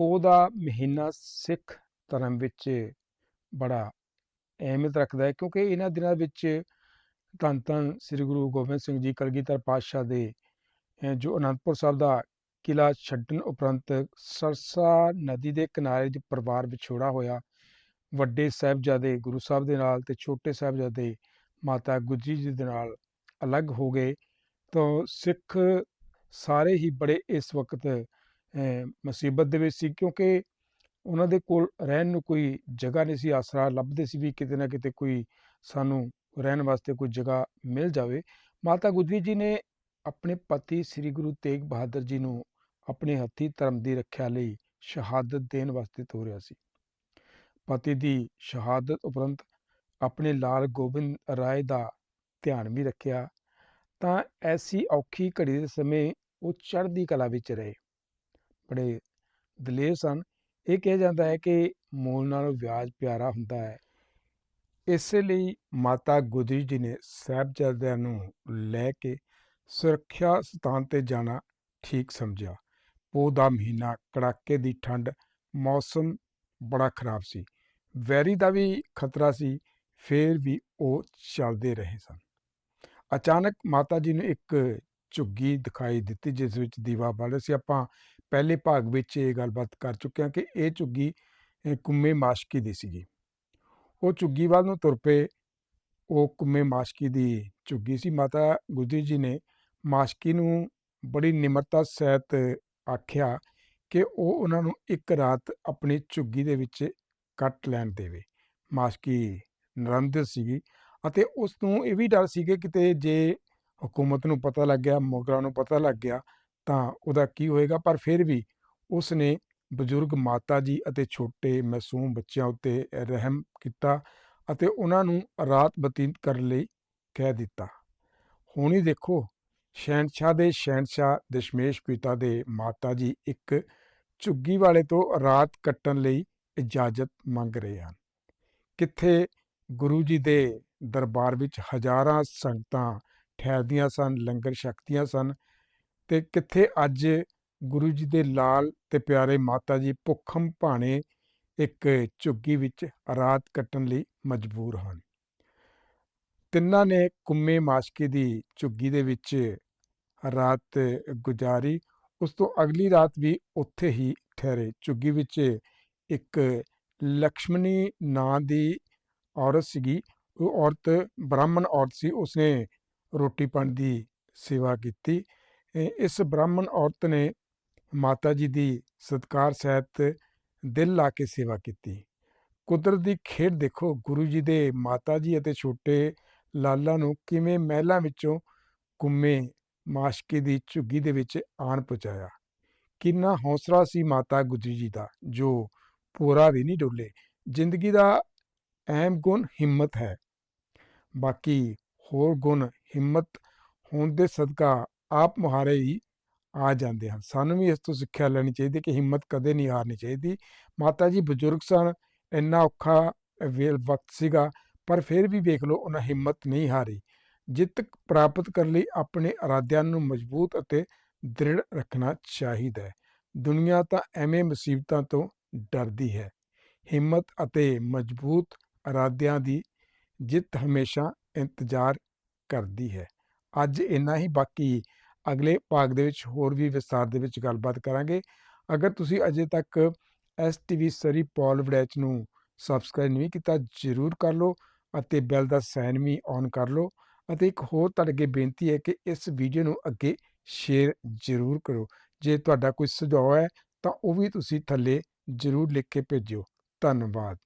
ਉਹਦਾ ਮਹੀਨਾ ਸਿੱਖ ਧਰਮ ਵਿੱਚ ਬੜਾ ਅਹਿਮੀਅਤ ਰੱਖਦਾ ਹੈ, ਕਿਉਂਕਿ ਇਹਨਾਂ ਦਿਨਾਂ ਵਿੱਚ ਧੰਨ ਧੰਨ ਸ੍ਰੀ ਗੁਰੂ ਗੋਬਿੰਦ ਸਿੰਘ ਜੀ ਕਲਗੀਧਰ ਪਾਤਸ਼ਾਹ ਦੇ ਜੋ ਅਨੰਦਪੁਰ ਸਾਹਿਬ ਦਾ ਕਿਲਾ ਛੱਡਣ ਉਪਰੰਤ ਸਰਸਾ ਨਦੀ ਦੇ ਕਿਨਾਰੇ ਜੋ ਪਰਿਵਾਰ ਵਿਛੋੜਾ ਹੋਇਆ, ਵੱਡੇ ਸਾਹਿਬਜ਼ਾਦੇ ਗੁਰੂ ਸਾਹਿਬ ਦੇ ਨਾਲ ਤੇ ਛੋਟੇ ਸਾਹਿਬਜ਼ਾਦੇ ਮਾਤਾ ਗੁਜਰੀ ਜੀ ਦੇ ਨਾਲ ਅਲੱਗ ਹੋ ਗਏ, ਤਾਂ ਸਿੱਖ ਸਾਰੇ ਹੀ ਬੜੇ ਇਸ ਵਕਤ ਮੁਸੀਬਤ ਦੇ ਵਿੱਚ ਸੀ, ਕਿਉਂਕਿ ਉਹਨਾਂ ਦੇ ਕੋਲ ਰਹਿਣ ਨੂੰ ਕੋਈ ਜਗ੍ਹਾ ਨਹੀਂ ਸੀ, ਆਸਰਾ ਲੱਭਦੇ ਸੀ ਵੀ ਕਿਤੇ ਨਾ ਕਿਤੇ ਕੋਈ ਸਾਨੂੰ ਰਹਿਣ ਵਾਸਤੇ ਕੋਈ ਜਗ੍ਹਾ ਮਿਲ ਜਾਵੇ। ਮਾਤਾ ਗੁਜਰੀ ਜੀ ਨੇ ਆਪਣੇ ਪਤੀ ਸ੍ਰੀ ਗੁਰੂ ਤੇਗ ਬਹਾਦਰ ਜੀ ਨੂੰ ਆਪਣੇ ਹੱਥੀ ਧਰਮ ਦੀ ਰੱਖਿਆ ਲਈ ਸ਼ਹਾਦਤ ਦੇਣ ਵਾਸਤੇ ਤੋਰਿਆ ਸੀ। ਪਤੀ ਦੀ ਸ਼ਹਾਦਤ ਉਪਰੰਤ ਆਪਣੇ ਲਾਲ ਗੋਬਿੰਦ ਰਾਏ ਦਾ ਧਿਆਨ ਵੀ ਰੱਖਿਆ, ਤਾਂ ਐਸੀ ਔਖੀ ਘੜੀ ਦੇ ਸਮੇਂ ਉਹ ਚੜ੍ਹਦੀ ਕਲਾ ਵਿੱਚ ਰਹੇ। ਬੜੇ ਦਲੇਰ ਸਨ। ਇਹ ਕਿਹਾ ਜਾਂਦਾ ਹੈ ਕਿ ਮੂਲ ਨਾਲੋਂ ਵਿਆਜ ਪਿਆਰਾ ਹੁੰਦਾ ਹੈ। ਇਸੇ ਲਈ ਮਾਤਾ ਗੁਜਰੀ ਜੀ ਨੇ ਸਾਹਿਬਜ਼ਾਦਿਆਂ ਨੂੰ ਲੈ ਕੇ ਸੁਰੱਖਿਆ ਸਥਾਨ ਤੇ ਜਾਣਾ ਠੀਕ ਸਮਝਿਆ। ਪੋਹ ਦਾ ਮਹੀਨਾ ਕੜਾਕੇ ਦੀ ਠੰਡ, ਮੌਸਮ ਬੜਾ ਖਰਾਬ ਸੀ। ਵੈਰੀ ਦਾ ਵੀ ਖਤਰਾ ਸੀ, ਫੇਰ ਵੀ ਉਹ ਚੱਲਦੇ ਰਹੇ ਸਨ। ਅਚਾਨਕ ਮਾਤਾ ਜੀ ਨੂੰ ਇੱਕ ਝੁੱਗੀ ਦਿਖਾਈ ਦਿੱਤੀ, ਜਿਸ ਵਿੱਚ ਦੀਵਾ ਬਲ ਰਿਹਾ ਸੀ। ਆਪਾਂ ਪਹਿਲੇ ਭਾਗ ਵਿੱਚ ਇਹ ਗੱਲਬਾਤ ਕਰ ਚੁੱਕਿਆ ਕਿ ਇਹ ਝੁੱਗੀ ਕੁੰਮੇ ਮਾਸ਼ਕੀ ਦੀ ਸੀਗੀ। ਉਹ ਝੁੱਗੀ ਵੱਲ ਨੂੰ ਤੁਰ ਪਏ। ਉਹ ਕੁੰਮੇ ਮਾਸ਼ਕੀ ਦੀ ਝੁੱਗੀ ਸੀ। ਮਾਤਾ ਗੁਜਰੀ ਜੀ ਨੇ ਮਾਸ਼ਕੀ ਨੂੰ ਬੜੀ ਨਿਮਰਤਾ ਸਹਿਤ ਆਖਿਆ ਕਿ ਉਹ ਉਹਨਾਂ ਨੂੰ ਇੱਕ ਰਾਤ ਆਪਣੀ ਝੁੱਗੀ ਦੇ ਵਿੱਚ ਕੱਟ ਲੈਣ ਦੇਵੇ। ਮਾਸ਼ਕੀ ਨਰੰਦਰ ਸੀਗੀ ਅਤੇ ਉਸ ਨੂੰ ਇਹ ਵੀ ਡਰ ਸੀ ਕਿ ਕਿਤੇ ਜੇ ਹਕੂਮਤ ਨੂੰ ਪਤਾ ਲੱਗ ਗਿਆ, ਮੁਗਲਾਂ ਨੂੰ ਪਤਾ ਲੱਗ ਗਿਆ ਤਾਂ ਉਹਦਾ ਕੀ ਹੋਏਗਾ? ਪਰ ਫਿਰ ਵੀ ਉਸ ਨੇ ਬਜ਼ੁਰਗ ਮਾਤਾ ਜੀ ਅਤੇ ਛੋਟੇ ਮਾਸੂਮ ਬੱਚਿਆਂ ਉੱਤੇ ਰਹਿਮ ਕੀਤਾ ਅਤੇ ਉਹਨਾਂ ਨੂੰ ਰਾਤ ਬਤੀਤ ਕਰਨ ਲਈ ਕਹਿ ਦਿੱਤਾ। ਹੁਣ ਹੀ ਦੇਖੋ, ਸ਼ਹਿਨਸ਼ਾਹ ਦੇ ਸ਼ਹਿਨਸ਼ਾਹ ਦਸ਼ਮੇਸ਼ ਪਿਤਾ ਦੇ ਮਾਤਾ ਜੀ ਇੱਕ ਝੁੱਗੀ ਵਾਲੇ ਤੋਂ ਰਾਤ ਕੱਟਣ ਲਈ ਇਜਾਜ਼ਤ ਮੰਗ ਰਹੇ ਹਨ। ਕਿੱਥੇ ਗੁਰੂ ਜੀ ਦੇ ਦਰਬਾਰ ਵਿੱਚ ਹਜ਼ਾਰਾਂ ਸੰਗਤਾਂ ਠਹਿਰਦੀਆਂ ਸਨ, ਲੰਗਰ ਛਕਦੀਆਂ ਸਨ ਤੇ ਕਿੱਥੇ ਅੱਜ ਗੁਰੂ ਜੀ ਦੇ ਲਾਲ ਤੇ ਪਿਆਰੇ ਮਾਤਾ ਜੀ ਭੁੱਖਮ ਭਾਣੇ ਇੱਕ ਝੁੱਗੀ ਵਿੱਚ ਰਾਤ ਕੱਟਣ ਲਈ ਮਜਬੂਰ ਹਨ। ਤਿੰਨਾਂ ਨੇ ਕੁੰਮੇ ਮਾਸ਼ਕੀ ਦੀ ਝੁੱਗੀ ਦੇ ਵਿੱਚ ਰਾਤ ਗੁਜ਼ਾਰੀ, ਉਸ ਤੋਂ ਅਗਲੀ ਰਾਤ ਵੀ ਉੱਥੇ ਹੀ ਠਹਿਰੇ। ਝੁੱਗੀ ਵਿੱਚ ਇੱਕ ਲక్ష్ਮਣੀ ਨਾਂ ਦੀ ਔਰਤ ਸੀਗੀ। ਉਹ ਔਰਤ ਬ੍ਰਾਹਮਣ ਔਰਤ ਸੀ। ਉਸਨੇ ਰੋਟੀ ਪਾਣੀ ਦੀ ਸੇਵਾ ਕੀਤੀ। ਇਸ ਬ੍ਰਾਹਮਣ ਔਰਤ ਨੇ ਮਾਤਾ ਜੀ ਦੀ ਸਤਕਾਰ ਸਹਿਤ ਦਿਲ ਲਾ ਕੇ ਸੇਵਾ ਕੀਤੀ। ਕੁਦਰਤ ਦੀ ਖੇਡ ਦੇਖੋ, ਗੁਰੂ ਜੀ ਦੇ ਮਾਤਾ ਜੀ ਅਤੇ ਛੋਟੇ ਲਾਲਾ ਨੂੰ ਕਿਵੇਂ ਮਹਿਲਾਂ ਵਿੱਚੋਂ ਕੁੰਮੇ ਮਾਸ਼ਕੀ ਦੀ ਝੁੱਗੀ ਦੇ ਵਿੱਚ ਆਣ ਪਹੁੰਚਾਇਆ। ਕਿੰਨਾ ਹੌਸਲਾ ਸੀ ਮਾਤਾ ਗੁਜਰੀ ਜੀ ਦਾ, ਜੋ ਪੂਰਾ ਵੀ ਨਹੀਂ ਡੋਲੇ। ਜ਼ਿੰਦਗੀ ਦਾ ਅਹਿਮ ਗੁਣ ਹਿੰਮਤ ਹੈ। ਬਾਕੀ ਹੋਰ ਗੁਣ ਹਿੰਮਤ ਹੋਣ ਦੇ ਸਦਕਾ ਆਪ ਮੁਹਾਰੇ ਹੀ ਆ ਜਾਂਦੇ ਹਨ। ਸਾਨੂੰ ਵੀ ਇਸ ਤੋਂ ਸਿੱਖਿਆ ਲੈਣੀ ਚਾਹੀਦੀ ਕਿ ਹਿੰਮਤ ਕਦੇ ਨਹੀਂ ਹਾਰਨੀ ਚਾਹੀਦੀ। ਮਾਤਾ ਜੀ ਬਜ਼ੁਰਗ ਸਨ, ਇੰਨਾ ਔਖਾ ਵੇਲ ਵਕਤ ਸੀਗਾ, ਪਰ ਫਿਰ ਵੀ ਵੇਖ ਲਓ ਉਹਨਾਂ ਹਿੰਮਤ ਨਹੀਂ ਹਾਰੀ। ਜਿੱਤ ਪ੍ਰਾਪਤ ਕਰਨ ਲਈ ਆਪਣੇ ਇਰਾਦਿਆਂ ਨੂੰ ਮਜ਼ਬੂਤ ਅਤੇ ਦ੍ਰਿੜ ਰੱਖਣਾ ਚਾਹੀਦਾ ਹੈ। ਦੁਨੀਆ ਤਾਂ ਐਵੇਂ ਮੁਸੀਬਤਾਂ ਤੋਂ ਡਰਦੀ ਹੈ। ਹਿੰਮਤ ਅਤੇ ਮਜ਼ਬੂਤ ਇਰਾਦਿਆਂ ਦੀ ਜਿੱਤ ਹਮੇਸ਼ਾ ਇੰਤਜ਼ਾਰ ਕਰਦੀ ਹੈ। ਅੱਜ ਇੰਨਾ ਹੀ, ਬਾਕੀ ਅਗਲੇ ਭਾਗ ਦੇ ਵਿੱਚ ਹੋਰ ਵੀ ਵਿਸਤਾਰ ਦੇ ਵਿੱਚ ਗੱਲਬਾਤ ਕਰਾਂਗੇ। ਅਗਰ ਤੁਸੀਂ ਅਜੇ ਤੱਕ S TV Surrey Paul Warraich ਨੂੰ ਸਬਸਕ੍ਰਾਈਬ ਨਹੀਂ ਕੀਤਾ, ਜਰੂਰ ਕਰ ਲਓ ਅਤੇ ਬੈਲ ਦਾ ਸਾਈਨ ਵੀ ਔਨ ਕਰ ਲਓ। ਅਤੇ ਇੱਕ ਹੋਰ ਤੁਹਾਡੇ ਅੱਗੇ ਬੇਨਤੀ ਹੈ ਕਿ ਇਸ ਵੀਡੀਓ ਨੂੰ ਅੱਗੇ ਸ਼ੇਅਰ ਜਰੂਰ ਕਰੋ। ਜੇ ਤੁਹਾਡਾ ਕੋਈ ਸੁਝਾਅ ਹੈ ਤਾਂ ਉਹ ਵੀ ਤੁਸੀਂ ਥੱਲੇ ਜਰੂਰ ਲਿਖ ਕੇ ਭੇਜਿਓ। ਧੰਨਵਾਦ।